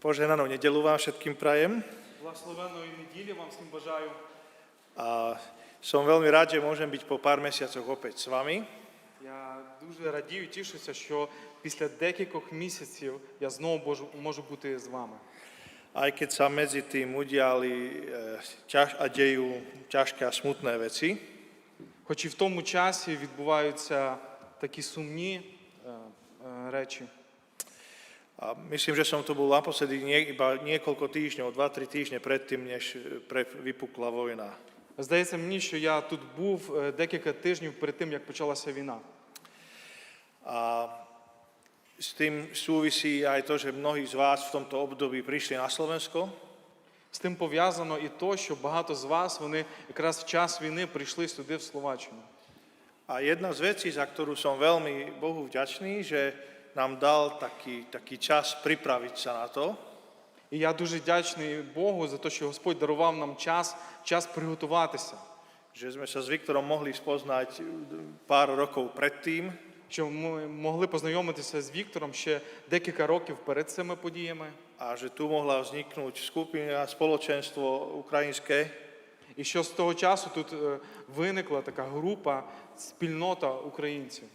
Požehnanú nedelu vám všetkým prajem. Благословенної неділі вам всім бажаю. A som veľmi rád, že môžem byť po pár mesiacoch opäť s vami. Я дуже радію, тішуся, що після декількох місяців я знову можу, можу бути з вами. Aj keď sa medzi tým udiali e, ťaž, a dejú ťažké a smutné veci, Хоч і в тому часі відбуваються такі сумні е, е, речі. A myslím, že som tu bol naposledy nie, iba niekoľko týždňov, 2-3 týždne predtým, než e, pre, vypukla vojna. Здається мені, що я тут був е, декілька тижнів перед тим, як почалася війна. A s tým súvisí aj to, že mnohí z vás v tomto období prišli na Slovensko З тим пов'язано і то, що багато з вас вони якраз в час війни прийшли сюди, в Словаччину. A jedna z vecí, za ktorú som veľmi Bohu vďačný, že dal taký, taký čas pripraviť sa na to, І я дуже вдячний Богу за те, що Господь дарував нам час, час приготуватися, že sme sa s Viktorom mohli spoznať pár rokov predtým що ми могли познайомитися з Віктором ще декілька років перед цими подіями, a že tu mohla vzniknúť skupina, spoločenstvo ukrajinské, і що з того часу тут е, виникла така група, спільнота українців.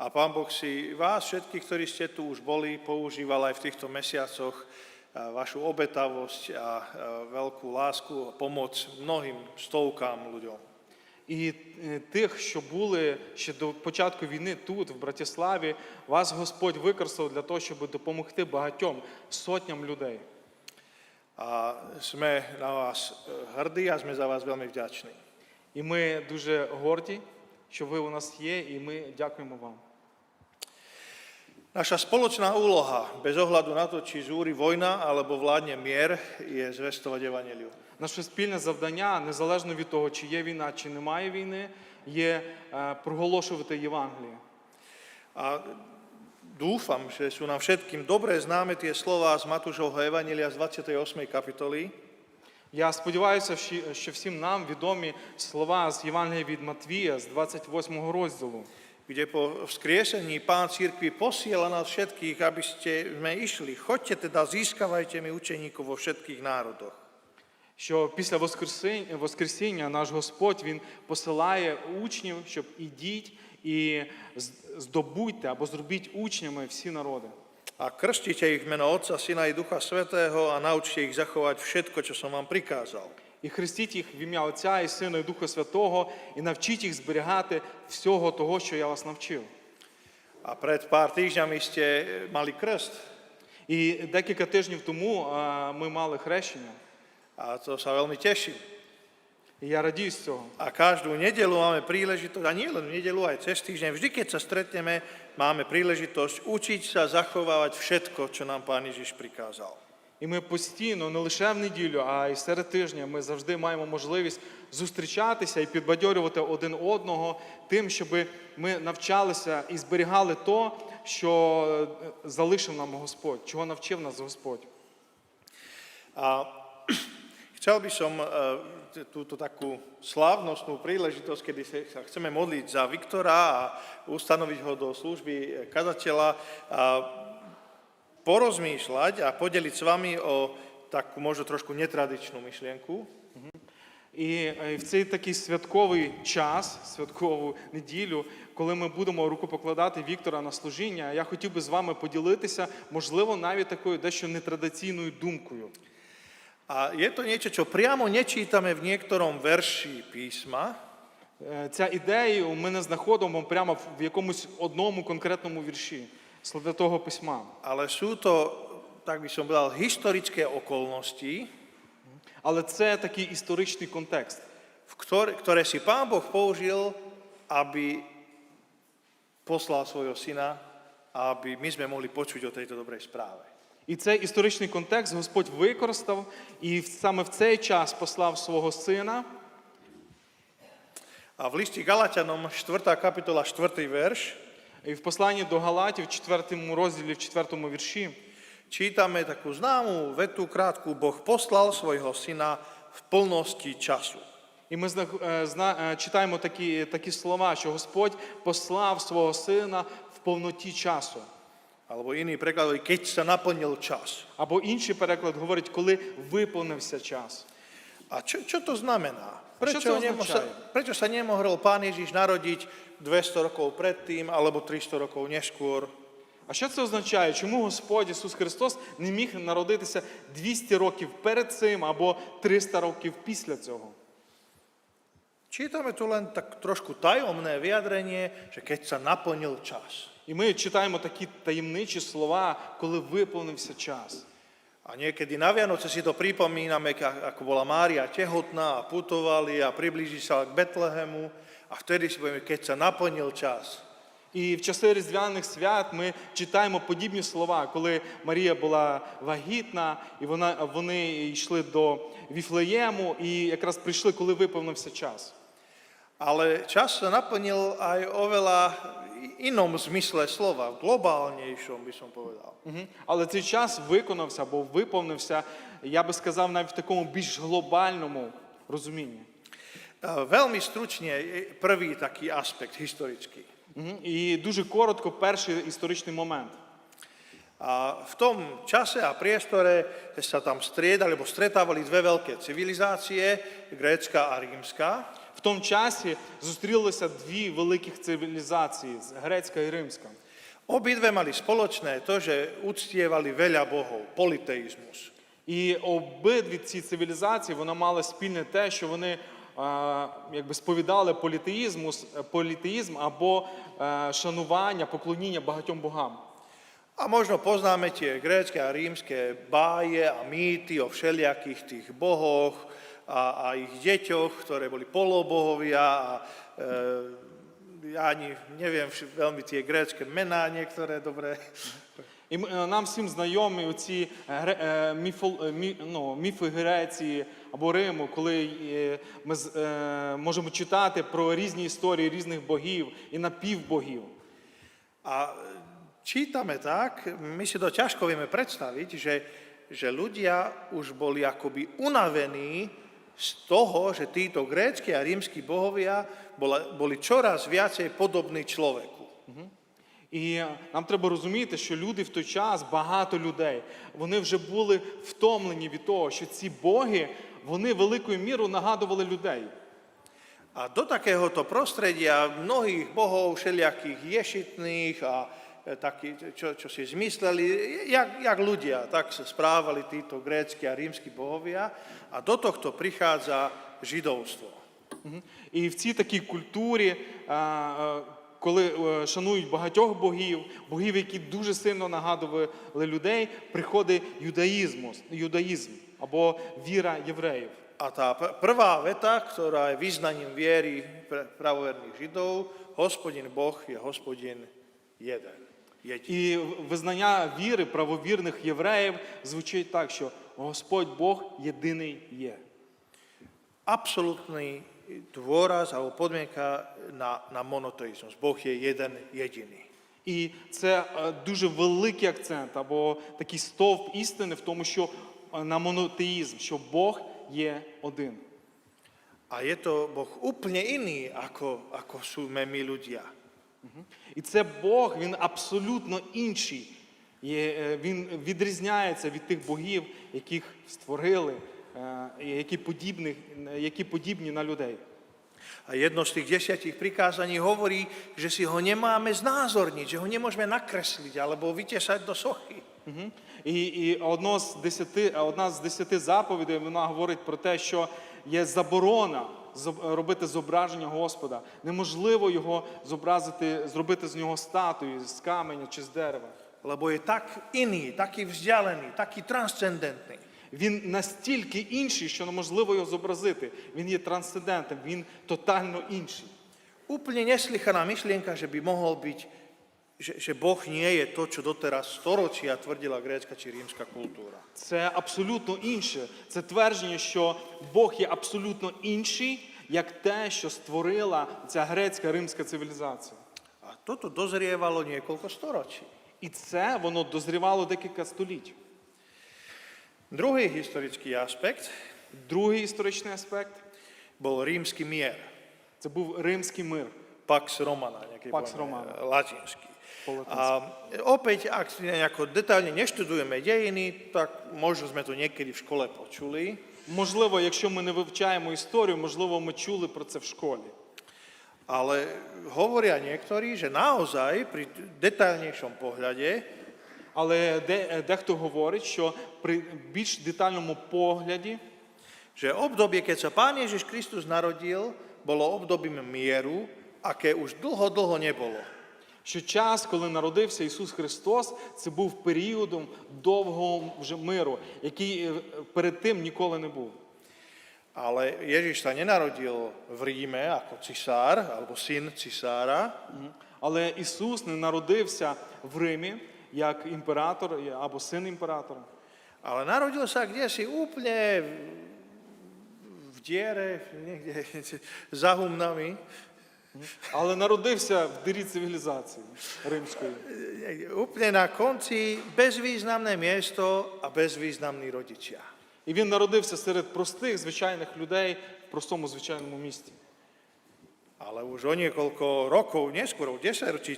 A pán Boh si vás, všetkých, ktorí ste tu už boli, používal aj v týchto mesiacoch vašu obetavosť a veľkú lásku a pomoc mnohým stovkám ľuďom. І е, тих, що були ще до початку війни тут, в Братиславі, вас Господь використав для того, щоб допомогти багатьом сотням людей. Sme na vás e, hrdí a sme za vás veľmi vďační. І ми дуже горді, що ви у нас є, і ми дякуємо вам. Naša spoločná úloha, bez ohľadu na to, či zúri vojna alebo vládne mier, je zvestovať evanelium. Наше спільне завдання, незалежно від того, чи є війна, чи немає війни, є е, проголошувати Євангеліє. A dúfam, že sú nám všetkým dobre známe tie slova z Matúšovho evanelia z 28. kapitoly, Я сподіваюся, що- що всім нам відомі слова з Євангелія від Матвія з 28 розділу, kde po vzkriesení pán církvy posiela nás všetkých, aby ste sme išli. Choďte teda, získavajte mi učeníkov vo všetkých národoch. що після Воскресіння, Воскресіння наш Господь Він посилає учнів, щоб ідіть і з- здобудьте або зробіть учнями всі народи. A krstite ich v meno Otca, Syna i Ducha Svetého a naučte ich zachovať všetko, čo som vám prikázal. І хрестіть їх в ім'я Отця і Сина і Духа Святого, і навчіть їх зберігати всього того, що я вас навчив. A pred pár týždňami ste mali krst. І декілька тижнів тому а, ми мали хрещення, A to sa veľmi teším. і я радію з цього. A každú nedelu máme príležitosť, a nie len v nedelu, aj cez týždeň, vždy, keď sa stretneme, máme príležitosť učiť sa zachovávať všetko, čo nám Pán Ježiš prikázal. І ми постійно, не лише в неділю, а й серед тижня, ми завжди маємо можливість зустрічатися і підбадьорювати один одного тим, щоб ми навчалися і зберігали то, що е, залишив нам Господь, чого навчив нас Господь. A chcel by som e, t- túto takú slávnostnú príležitosť, kedy sa- chceme modliť za Viktora a ustanoviť ho do služby e, kazateľa, porozmýšľať a podeliť s vami o takú možno trošku netradičnú myšlienku. І е, в цей такий святковий час, святкову неділю, коли ми будемо рукопокладати Віктора на служіння, я хотів би з вами поділитися, можливо, навіть такою дещо нетрадиційною думкою. A je to niečo, čo priamo nečítame v niektorom verši písma, Ця ідея ми не знаходимо прямо в якомусь одному конкретному вірші Святого Письма. ale sú to, tak by som povedal, historické okolnosti, Але це такий історичний контекст, v ktoré, ktoré si Pán Boh použil, aby poslal svojho syna, aby my sme mohli počuť o tejto dobrej správe. І цей історичний контекст Господь використав і в- саме в цей час послав свого сина. A v liste Galatianom 4. kapitola 4. verš І в посланні до Галатів, в 4 розділі, в 4 вірші, čítame takú známú vetu krátku. Boh poslal svojho syna v plnosti času. І ми зна- е, е, читаємо такі, такі слова, що Господь послав свого сина в повноті часу. Iný preklad hovorí, keď sa naplnil čas. Або інший переклад говорить, коли виповнився час. Znamená? A čo Prečo, to nemo, sa, označuje? prečo sa nemohol pán Ježiš narodiť 200 rokov predtým alebo 300 rokov neskôr? А що це означає? Чому Господь Ісус Христос не міг народитися 200 років перед цим або 300 років після цього? Čítame tu len trošku tajomné vyjadrenie, že keď sa naplnil čas. І ми читаємо такі таємничі слова, коли виповнився час. A niekedy na Vianoce si to pripomíname, ako bola Mária tehotná a putovali a priblíži sa k Betlehemu a vtedy keď sa naplnil čas. І в часи Різдвяних свят ми читаємо подібні слова, коли Марія була вагітна, і вона, вони йшли до Віфлеєму, і якраз прийшли, коли виповнився час. Čas sa naplnil aj oveľa inom zmysle slova, globálnejšom by som povedal. Мгм. Але цей час виконався або виповнився, я би сказав, навіть в такому більш глобальному розумінні. Je prvý taký aspekt historický. Мгм. І дуже коротко перший історичний момент. A v tom čase a priestore sa tam striedali, alebo stretávali dve veľké civilizácie, grécka a rímska. В тому часі зустрілися дві великих цивілізації грецька і римська. Obidve mali spoločné to, že uctievali veľa bohov, politeizmus. І обидві ці цивілізації вона мала спільне те, що вони якби сповідали політеїзм, політеїзм або е, шанування, поклоніння багатьом богам. A možno poznáme tie grécke a rímske báje a mýty o všelijakých tých bohoch a, a ich deťoch, ktoré boli polobohovia a e, ja ani neviem vš- veľmi tie grécke mená niektoré dobre. І м- е, нам всім знайомі оці гре- е, міфол- е, мі- ну, міфи Греції або Риму, коли е, ми з- е, можемо читати про різні історії різних богів і напівбогів. A čítame tak, my si to ťažko vieme predstaviť, že, že ľudia už boli akoby unavení z toho, že títo grécky a rímsky bohovia bola, boli čoraz viacej podobní človeku. І нам треба розуміти, що люди в той час, багато людей, вони вже були втомлені від того, що ці боги, вони великою мірою нагадували людей. A do takéhoto prostredia mnohých bohov, všelijakých ješitných a e, taký, čo, čo si zmysleli, jak, jak ľudia, tak sa správali títo grécky a rímsky bohovia. A do tohto prichádza židovstvo. Мгм. І в цій такій культурі, а, а, коли е, шанують багатьох богів, богів, які дуже сильно нагадували людей, приходить юдаїзм, юдаїзм або віра євреїв. A tá pr- prvá veta, ktorá je vyznaním viery pravoverných Židov, hospodin Boh je hospodin jeden. І визнання віри правовірних євреїв звучить так, що Господь Бог єдиний є. Absolutný dôraz alebo podmienka na, na monoteizmus. Boh je jeden jediný. І це е, дуже великий акцент або такий стовп істини в тому, що е, на монотеїзм, що Бог є один. A je to Boh úplne iný, ako, ako sú my, my ľudia. І це Бог, він абсолютно інший. Е, Він відрізняється від тих богів, яких створили, які подібні, які подібні на людей. A jedno z tých desiatich prikázaní hovorí, že si ho nemáme znázorniť, že ho nemôžeme nakresliť alebo vytesať do sochy. Мгм. І, і одно з десяти, одна з десяти заповідей вона говорить про те, що є заборона робити зображення Господа. Неможливо його зобразити, зробити з нього статую з каменя чи з дерева. Lebo je tak iný, taký vzdialený, taký transcendentný. Він настільки інший, що неможливо його зобразити. Він є трансцендентом, він тотально інший. Úplne neslychaná myšlienka, že by mohol byť, že, že Boh nie je to, čo doteraz storočia tvrdila grécka či rímska kultúra. Це абсолютно інше. Це твердження, що Бог є абсолютно інший, як те, що створила ця грецька римська цивілізація. A toto dozrievalo niekoľko storočí. І це воно дозрівало декілька століть. Druhý historický aspekt Другий історичний аспект bol rímsky mier, це був римський мир. Pax Romana, nejaký Pax poviem, Romana. e, latinský. Ak nejako detailne neštudujeme dejiny, tak možno sme to niekedy v škole počuli, Можливо, якщо ми не вивчаємо історію, можливо, ми чули про це в школі. ale hovoria niektorí, že naozaj pri detailnejšom pohľade Але дехто говорить, що при більш детальному погляді že obdobie, keď sa Pán Ježiš Kristus narodil, bolo obdobím mieru, aké už dlho, dlho nebolo. що час, коли народився Ісус Христос, це був періодом довгого вже миру, який е, перед тим ніколи не був. Ale Ježiš sa nenarodil v Ríme ako cisár, alebo syn cisára, Але Ісус не народився в Римі як імператор або син імператора. kde si úplne v- v diere, niekde za humnami, Але народився в дирі цивілізації римської. niekde úplne na konci, bezvýznamné miesto a bezvýznamní. І він народився серед простих, звичайних людей в простому звичайному місті. Ale už o niekoľko rokov neskôr, o 10 ročí,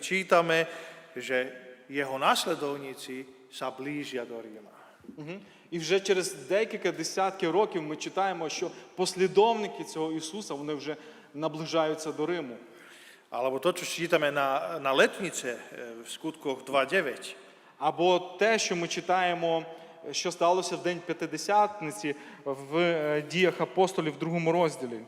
následovníci sa blížia do Ríma. Мгм. І вже через декілька десятків років ми читаємо, що послідовники цього Ісуса вони вже наближаються до Риму. To, čo čítame na, na letnice e, v skutkoch 2.9. Або те, що ми читаємо, що сталося в день П'ятидесятниці в е, діях апостолів в другому розділі.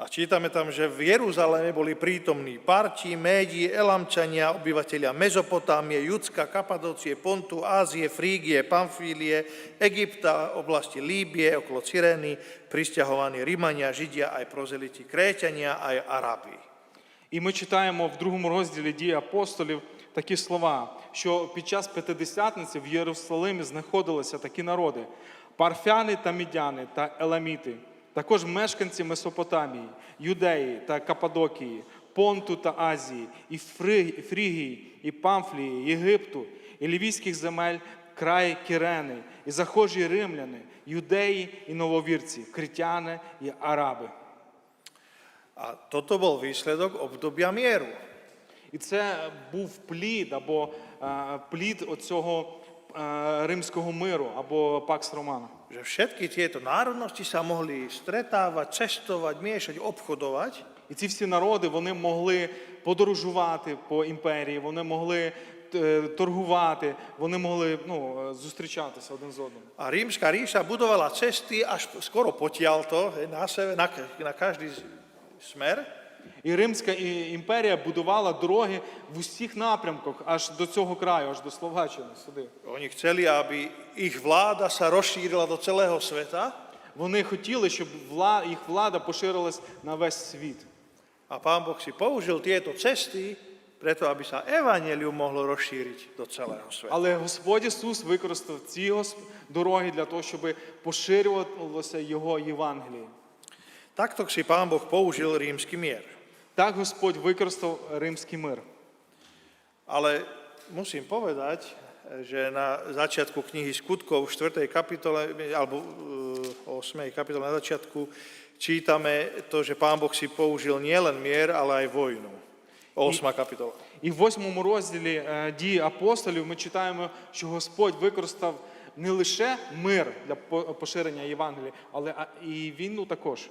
A čítame tam, že v Jeruzaleme boli prítomní Parti, Médi, Elamčania, obyvateľia Mezopotámie, Judska, Kapadócie, Pontu, Ázie, Frígie, Pamfílie, Egypta, oblasti Líbie, okolo Cyrény, prisťahovaní Rímania, Židia, aj prozeliti Kréťania, aj Arabi. І ми читаємо в другому розділі дії апостолів такі слова, що під час П'ятидесятниці в Єрусалимі знаходилися такі народи: парфяни та мідяни та еламіти, також мешканці Месопотамії, Юдеї та Кападокії, Понту та Азії, і Фри- Фрігії, і Памфлії, Єгипту, і Лівійських земель, край Кірени, і захожі римляни, юдеї і нововірці, критяни і араби. A toto bol výsledok obdobia mieru. І це був плід або е, плід оцього римського миру або Пакс Романа. Že všetky tieto národnosti sa mohli stretávať, cestovať, miešať, obchodovať І ці всі народи вони могли подорожувати по імперії, вони могли е, торгувати, вони могли ну, е, зустрічатися один з одним. A rímska ríša budovala cesty až skoro potiaľto, hej, na, sever, na, ka- na každý z- smer. І Римська імперія будувала дороги в усіх напрямках, аж до цього краю, аж до Словаччини сюди. Oni chceli, aby ich vláda sa rozšírila do celého sveta Вони хотіли, щоб вла, їх влада поширилась на весь світ. a pán Boh si použil tieto cesty preto, aby sa evanelium mohlo rozšíriť do celého sveta. Але Господь Ісус використав ці дороги для того, щоб поширювалося Його Євангеліє. Takto si pán Boh použil rímsky mier. Так Господь використав римський мир. Ale musím povedať, že na začiatku knihy skutkov v 4. kapitole, alebo e, 8. kapitole na začiatku, čítame to, že pán Boh si použil nielen mier, ale aj vojnu. 8. kapitola. І в восьмому розділі е, дії апостолів ми читаємо, що Господь використав не лише мир для по- поширення Євангелія, але а- і війну також.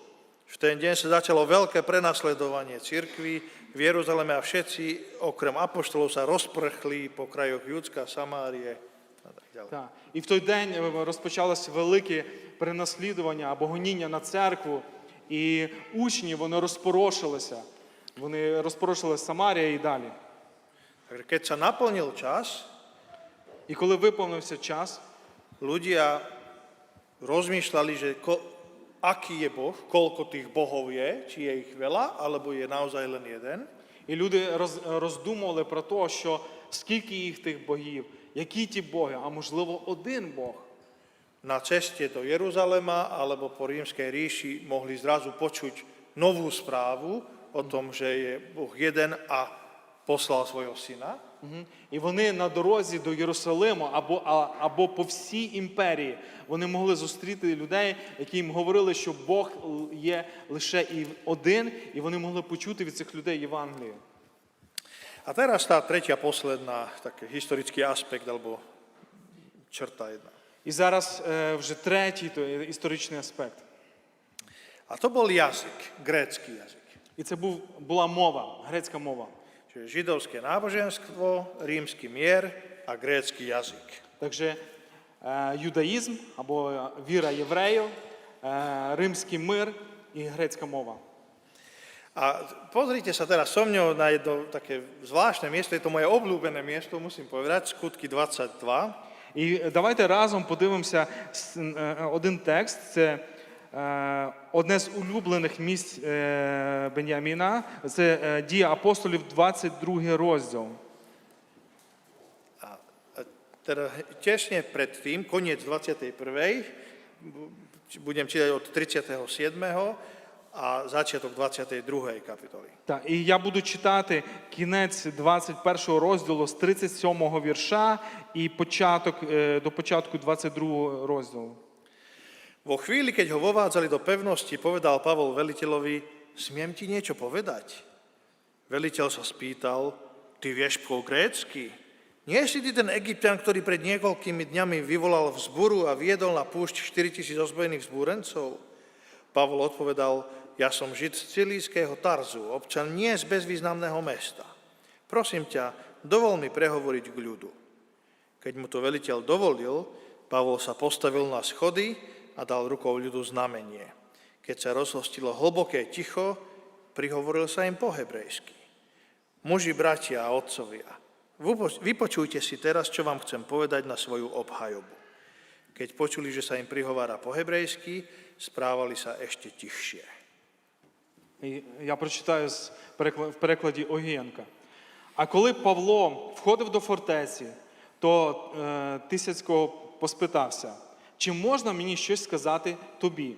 V ten deň sa začalo veľké prenasledovanie cirkvi v Jeruzaleme a všetci okrem apoštolov sa rozprchli po krajoch Judska, Samárie a tak ďalej. Так. І в той день е, розпочалось велике перенаслідування або гоніння на церкву, і учні вони розпорошилися. Вони розпорошилися Самарія і далі. Takže keď sa naplnil čas, І коли виповнився час, ľudia rozmýšľali, že ko, aký je Boh, koľko tých bohov je, či je ich veľa, alebo je naozaj len jeden. і люди роз, роздумували про те, що скільки їх тих богів, які ті боги, а можливо один Бог. Na ceste do Jeruzalema alebo po rímskej ríši mohli zrazu počuť novú správu o tom, že je Boh jeden a poslal svojho syna. І вони на дорозі до Єрусалиму або, а, або по всій імперії вони могли зустріти людей, які їм говорили, що Бог є лише і один, і вони могли почути від цих людей Євангеліє. A teraz tá tretia, posledná, taký historický aspekt alebo črta jedna. І зараз е, вже третій то історичний аспект. A to bol jazyk, grécky jazyk. І це був, була мова, грецька мова. Čiže židovské náboženstvo, rímsky mier a grécky jazyk. Takže е, юдаїзм або е, віра євреїв, е, римський мир і грецька мова. A pozrite sa teraz so mňou na jedno také zvláštne miesto, je to moje obľúbené miesto, musím povedať, skutky 22. І давайте разом подивимося е, один текст. Це е, одне з улюблених місць е, Беняміна. Це е, дія апостолів, 22 розділ. Teda tesne pred koniec 21. bu- budem čítať od 37. a začiatok 22. kapitoly. Так, і я буду читати кінець 21 розділу з 37 вірша і початок е, до початку 22 розділу. Vo chvíli, keď ho vovádzali do pevnosti, povedal Pavol veliteľovi, smiem ti niečo povedať? Veliteľ sa spýtal, ty vieš po grécky? Nie si ty ten egyptian, ktorý pred niekoľkými dňami vyvolal vzburu a viedol na púšť 4000 ozbrojených vzbúrencov? Pavol odpovedal, ja som žid z Cilíského Tarzu, občan nie z bezvýznamného mesta. Prosím ťa, dovol mi prehovoriť k ľudu. Keď mu to veliteľ dovolil, Pavol sa postavil na schody a dal rukou ľudu znamenie. Keď sa rozhostilo hlboké ticho, prihovoril sa im po hebrejsky. Muži, bratia a otcovia, vypo- vypočujte si teraz, čo vám chcem povedať na svoju obhajobu. Keď počuli, že sa im prihovára po hebrejsky, správali sa ešte tichšie. І Я прочитаю з перекла- в перекладі Огієнка. А коли Павло входив до фортеці, то е, Тисяцького поспитався, чи можна мені щось сказати тобі?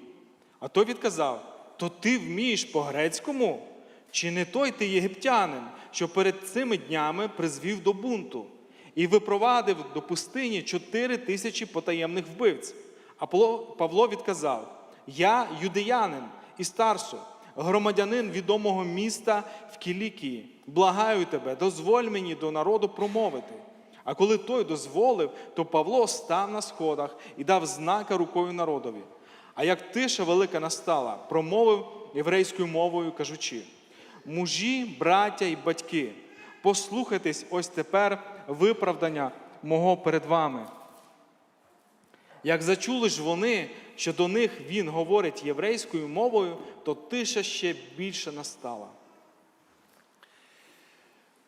А той відказав: То ти вмієш по-грецькому? Чи не той ти єгиптянин, що перед цими днями призвів до бунту і випровадив до пустині чотири тисячі потаємних вбивць? А Павло- відказав: Я юдеянин із Тарсу, громадянин відомого міста в Кілікії. Благаю тебе, дозволь мені до народу промовити. А коли той дозволив, то Павло став на сходах і дав знака рукою народові. А як тиша велика настала, промовив єврейською мовою, кажучи: мужі, браття і батьки, послухайтесь ось тепер виправдання мого перед вами. Як зачули ж вони, що до них він говорить єврейською мовою, то тиша ще більше настала.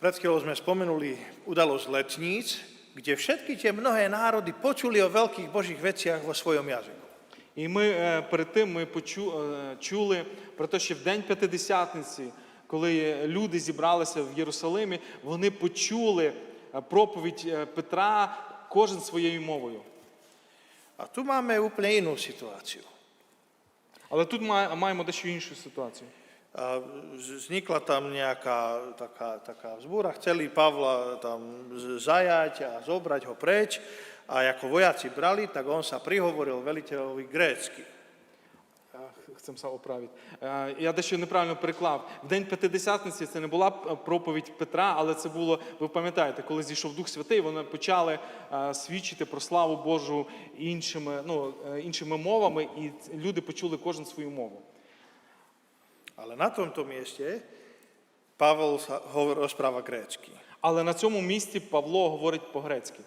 Pred chvíľou sme spomenuli udalosť letníc, kde všetky tie mnohé národy počuli o veľkých božích veciach vo svojom jazyku. І ми е, перед тим ми почу, е, чули про те, що в день П'ятидесятниці, коли люди зібралися в Єрусалимі, вони почули е, проповідь е, Петра, кожен своєю мовою. A tu máme úplne inú situáciu. Але тут маємо дещо іншу ситуацію. Vznikla tam nejaká taká, taká vzbúra, chceli Pavla tam zajať a zobrať ho preč a ako vojaci brali, tak on sa prihovoril veliteľovi grécky. Е, Chcem се оправити. Я дещо неправильно переклав. В день П'ятидесятниці це не була проповідь Петра, але це було, ви пам'ятаєте, коли зійшов Дух Святий, вони почали свідчити про славу Божу ну, іншими мовами, і люди почули кожен свою мову. Ale na tomto mieste Pavel sa hovor, rozpráva grécky. Але на цьому місці Павло говорить по-грецьки.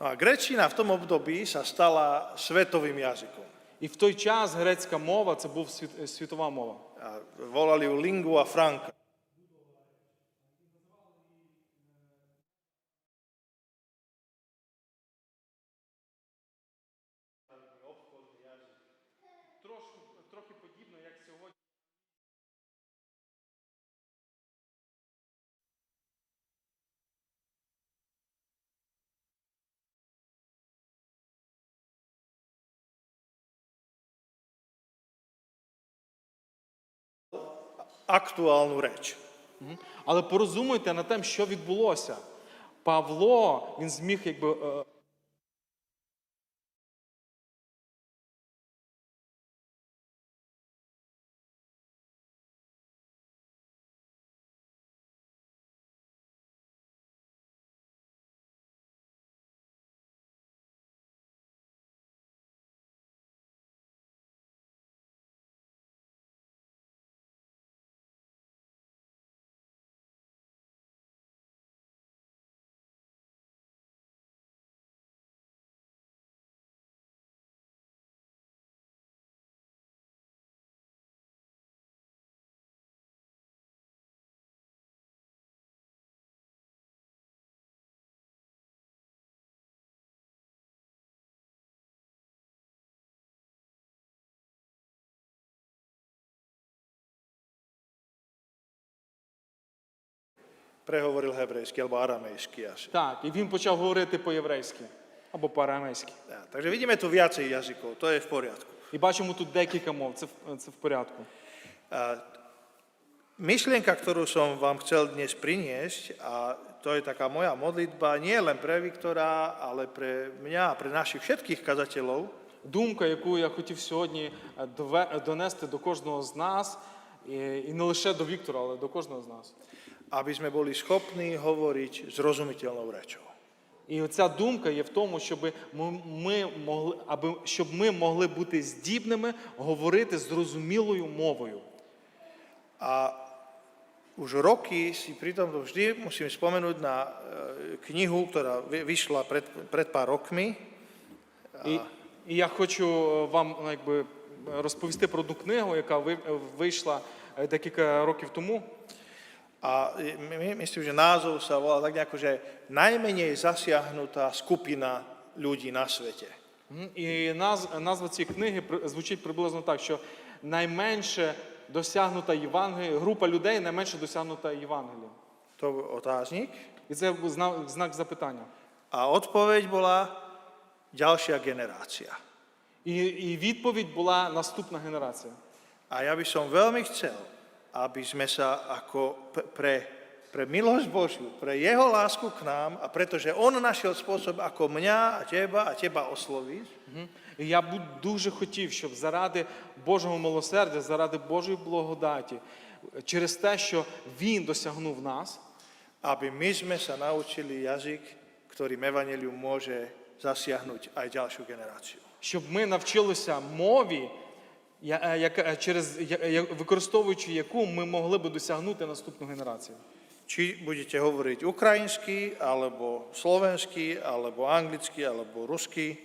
No a gréčina v tom období sa stala svetovým jazykom. І в той час грецька мова це був світ- е, світова мова. A volali ju lingua franca. Aktuálnu реч. Але порозумуйте над тим, що відбулося. Павло він зміг якби prehovoril hebrejsky alebo aramejsky asi. Так, і він почав говорити по-єврейськи або по-арамейськи. Tak, takže vidíme tu viacej jazykov, to je v poriadku. І бачимо тут декілька мов, це, в- це в порядку. A myšlienka, ktorú som vám chcel dnes priniesť, a to je taká moja modlitba, nie len pre Viktora, ale pre mňa a pre našich všetkých kazateľov, Думка, яку я хотів сьогодні е, дове- донести до кожного з нас, і, і не лише до Віктора, але до кожного з нас. Aby sme boli schopní hovoriť zrozumiteľnou rečou. І оця думка є в тому, щоб ми, ми могли, аби щоб ми могли бути здібними говорити зрозумілою мовою. A už roky si pri tomto vždy musím spomenúť na e, knihu, ktorá vy- vyšla pred, pred pár rokmi. І, і я хочу е, вам ну, якби, розповісти про одну книгу, яка вийшла е, декілька років тому. A my, my- myslím, že názov sa volá tak nejako, že najmenej zasiahnutá skupina ľudí na svete. І наз, назва цієї книги звучить приблизно так, що найменше досягнута Євангелія, група людей найменше досягнута Євангелієм. To bol otáznik. І це знак, знак запитання. A odpoveď bola ďalšia generácia. І, і відповідь була наступна генерація. A ja by som veľmi chcel, aby sme sa ako pre, pre milosť Božiu, pre jeho lásku k nám a pretože on našiel spôsob, ako mňa a teba a teba osloviť, Мгм. І я б дуже хотів, щоб заради Божого милосердя, заради Божої благодаті, через те, що Він досягнув нас, aby my sme sa naučili jazyk, ktorým Evangelium môže zasiahnuť aj ďalšiu generáciu. щоб ми навчилися мові, е, яка- через я- я- використовуючи яку ми могли би досягнути наступну генерацію. Či budete hovoriť ukrajinsky, alebo slovensky, alebo anglicky, alebo rusky,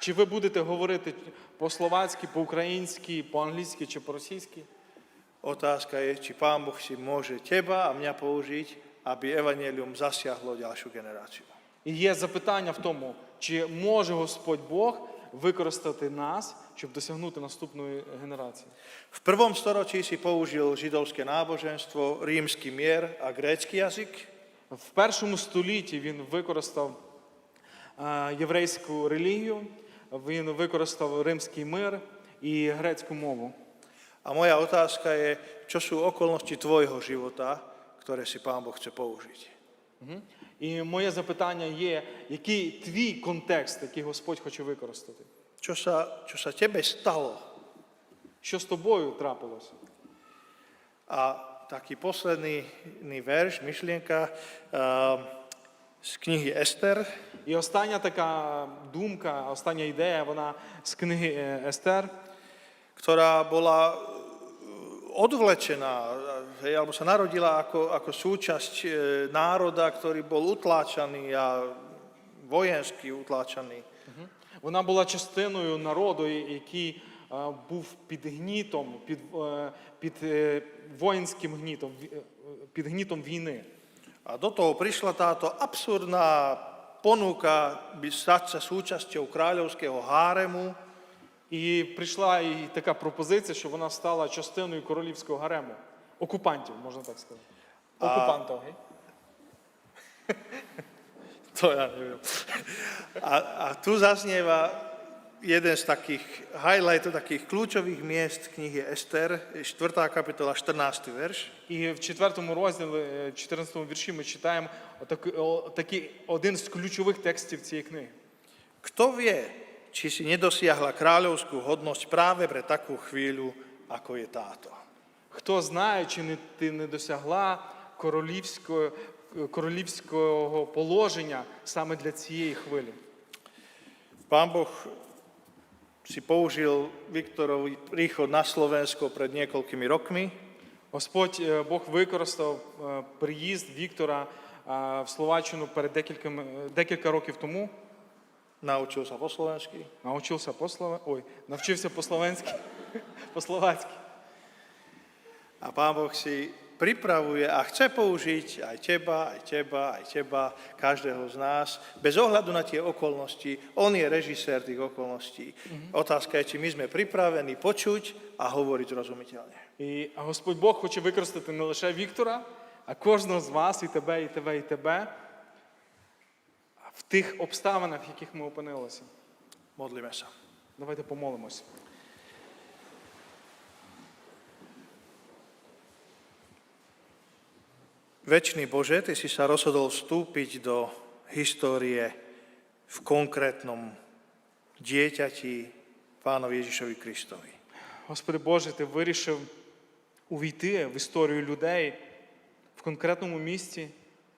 Чи ви будете говорити по-словацьки, по-українськи, по-англійськи чи по-російськи? otázka je, či Pán Boh si môže teba a mňa použiť, aby Evangelium zasiahlo ďalšiu generáciu. І є запитання в тому, чи може Господь Бог використати нас, щоб досягнути наступної генерації. V prvom storočí si použil židovské náboženstvo, rímsky mier a grécky jazyk. В першому столітті він використав єврейську релігію, він використав римський мир і грецьку мову. A moja otázka je, čo sú okolnosti tvojho života, ktoré si Pán Boh chce použiť. І моє запитання є, який твій контекст, який Господь хоче використати? Čo sa, čo sa tebe stalo? Що з тобою трапилось? A taký posledný iný verš, myšlienka uh, z knihy Ester, І остання така думка, остання ідея, вона з книги е, Естер, ktorá bola e, odvlečená, hej, alebo sa narodila ako, ako súčasť e, národa, ktorý bol utláčaný a vojensky utláčaný. Вона була частиною народу, який е, був під гнітом, під, е, під е, воїнським гнітом, під гнітом війни. Do toho prišla táto absurdná ponuka by stať sa súčasťou kráľovského І прийшла і така пропозиція, що вона стала частиною королівського гарему. Окупантів, можна так сказати. Окупантів. To ja neviem. A, a tu zaznieva jeden z takých highlightov, takých kľúčových miest knihy Ester, 4. kapitola, 14. verš. І в четвертому розділі, е, 14 вірші, ми читаємо отакий, о, такий один з ключових текстів цієї книги. Kto vie, či si nedosiahla kráľovskú hodnosť práve pre takú chvíľu, ako je táto. Хто знає, чи не, ти не досягла королівського, королівського положення саме для цієї хвилі? Pán Boh si použil Viktorový príchod na Slovensko pred niekoľkými rokmi Господь е, Бог використав е, приїзд Віктора е, в Словаччину перед декількими, декілька років тому. naučil sa po slovensky. Слова... Ой, навчився по-словенськи, по-словацьки. A Pán Boh si pripravuje a chce použiť aj teba, aj teba, aj teba, každého z nás, bez ohľadu na tie okolnosti. On je režisér tých okolností. Otázka je, či my sme pripravení počuť a hovoriť zrozumiteľne. І а Господь Бог хоче використати не лише Віктора, а кожного з вас, і тебе, і тебе, і тебе, в тих обставинах, в яких ми опинилися. Modlíme sa. Давайте помолимось. Večný Bože, Ty si sa rozhodol vstúpiť do histórie v konkrétnom dieťati Pánovi Ježišovi Kristovi. Господи Боже, Ти вирішив увійти в історію людей в конкретному місці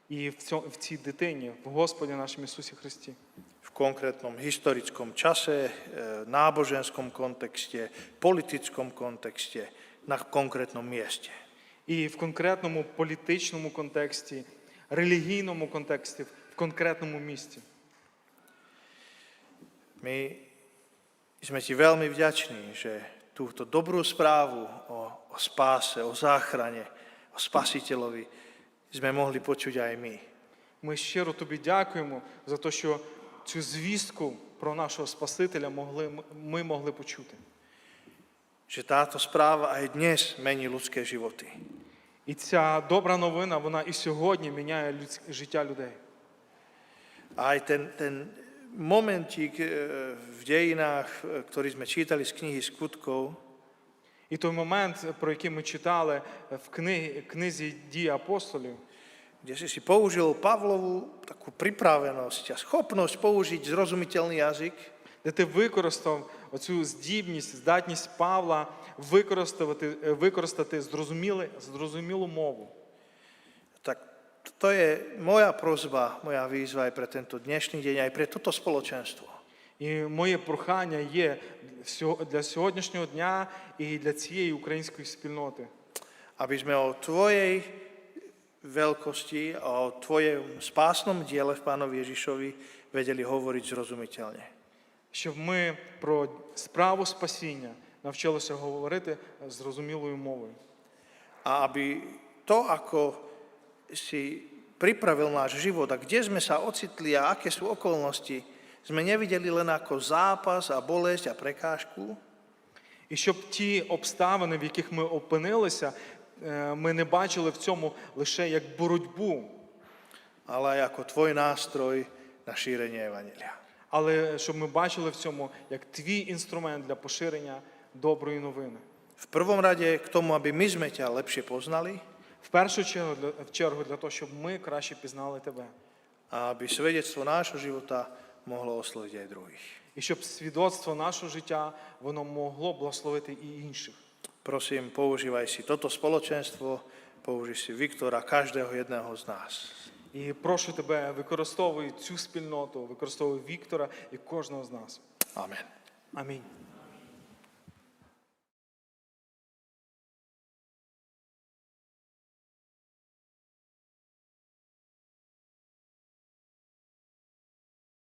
і в, цьому, в цій дитині, в Господі нашому Ісусі Христі. V konkrétnom historickom čase, e, náboženskom kontexte, politickom kontexte, na konkrétnom mieste. І в конкретному політичному контексті, релігійному контексті, в конкретному місці. My sme Ti veľmi vďační, že túto dobrú správu o, o spáse, o záchrane, o spasiteľovi sme mohli počuť aj my. Ми щиро тобі дякуємо за те, що цю звістку про нашого Спасителя могли, ми могли почути. Že táto správa aj dnes mení ľudské životy. І ця добра новина, вона і сьогодні міняє людсь- життя людей. A aj ten, ten momentík e, v dejinách, e, ktorý sme čítali z knihy skutkov, І той момент, про який ми читали в книгі, книзі дії апостолів, kde si si použil Pavlovú takú pripravenosť a schopnosť použiť zrozumiteľný jazyk, де ти використав оцю здібність, здатність Павла використати, е, використати зрозуміле, зрозумілу мову. tak to je moja prozba, moja výzva aj pre tento dnešný deň, aj pre toto spoločenstvo. І моє прохання є для сьогоднішнього дня і для цієї української спільноти, Aby sme o Tvojej veľkosti a o Tvojom spásnom diele v Pánovi Ježišovi vedeli hovoriť zrozumiteľne. Щоб ми про справу спасіння навчилися говорити зрозумілою мовою. A aby to, ako si pripravil náš život a kde sme sa ocitli a aké sú okolnosti, sme nevideli len ako zápas a bolesť a prekážku, І щоб ті обставини, в яких ми опинилися, е, ми не бачили в цьому лише як боротьбу, aj ako Tvoj nástroj na šírenie Evangelia. Але щоб ми бачили в цьому як твій інструмент для поширення доброї новини. V prvom rade k tomu, aby my sme ťa lepšie poznali В першу чергу для, в чергу для того, щоб ми краще пізнали тебе. a aby svedectvo nášho života mohlo osloviť. І щоб свідоцтво нашого життя воно могло благословити і інших. Prosím, používaj si toto spoločenstvo, použij si Viktora, každého jedného z nás. І прошу тебе, використовуй цю спільноту, використовуй Віктора і кожного з нас. Амінь. Амінь.